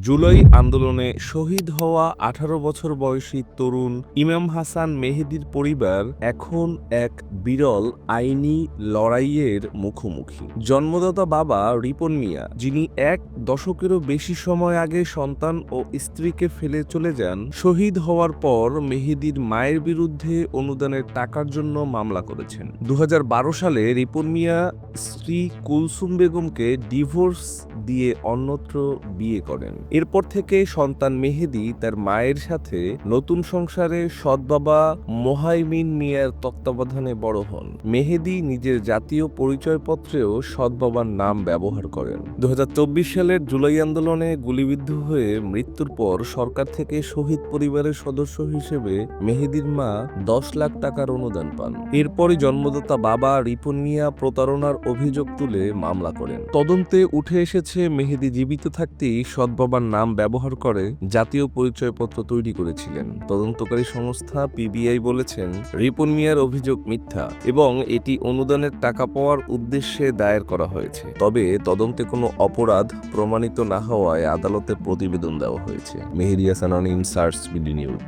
জুলাই আন্দোলনে শহীদ হওয়া আঠারো বছর বয়সী তরুণ ইমাম হাসান মেহেদির পরিবার এখন এক বিরল আইনি লড়াইয়ের মুখোমুখি। জন্মদাতা বাবা রিপন মিয়া, যিনি এক দশকেরও বেশি সময় আগে সন্তান ও স্ত্রীকে ফেলে চলে যান, শহীদ হওয়ার পর মেহেদির মায়ের বিরুদ্ধে অনুদানের টাকার জন্য মামলা করেছেন। দু হাজার বারো সালে রিপন মিয়া স্ত্রী কুলসুম বেগমকে ডিভোর্স দিয়ে অন্যত্র বিয়ে করেন। এরপর থেকে সন্তান মেহেদি তার মায়ের সাথে নতুন সংসারে সৎ বাবা মোহাইমিন মিয়ার তত্ত্বাবধানে বড় হন। মেহেদি নিজের জাতীয় পরিচয়পত্রেও সৎ বাবার নাম ব্যবহার করেন। দু সালের জুলাই আন্দোলনে গুলিবিদ্ধ হয়ে মৃত্যুর পর সরকার থেকে শহীদ পরিবারের সদস্য হিসেবে মেহেদির মা দশ লাখ টাকার অনুদান পান। এরপরই জন্মদাতা বাবা রিপন মিয়া প্রতারণার অভিযোগ তুলে মামলা করেন। তদন্তে উঠে এসেছে, মেহেদি জীবিত থাকতেই সৎ বাবার নাম ব্যবহার করে জাতীয় পরিচয়পত্র তৈরি করেছিলেন। তদন্তকারী সংস্থা পিবিআই বলেছেন, রিপন মিয়ার অভিযোগ মিথ্যা এবং এটি অনুদানের টাকা পাওয়ার উদ্দেশ্যে দায়ের করা হয়েছে। তবে তদন্তে কোনো অপরাধ প্রমাণিত না হওয়ায় আদালতে প্রতিবেদন দেওয়া হয়েছে। Meheria Sanan search BD news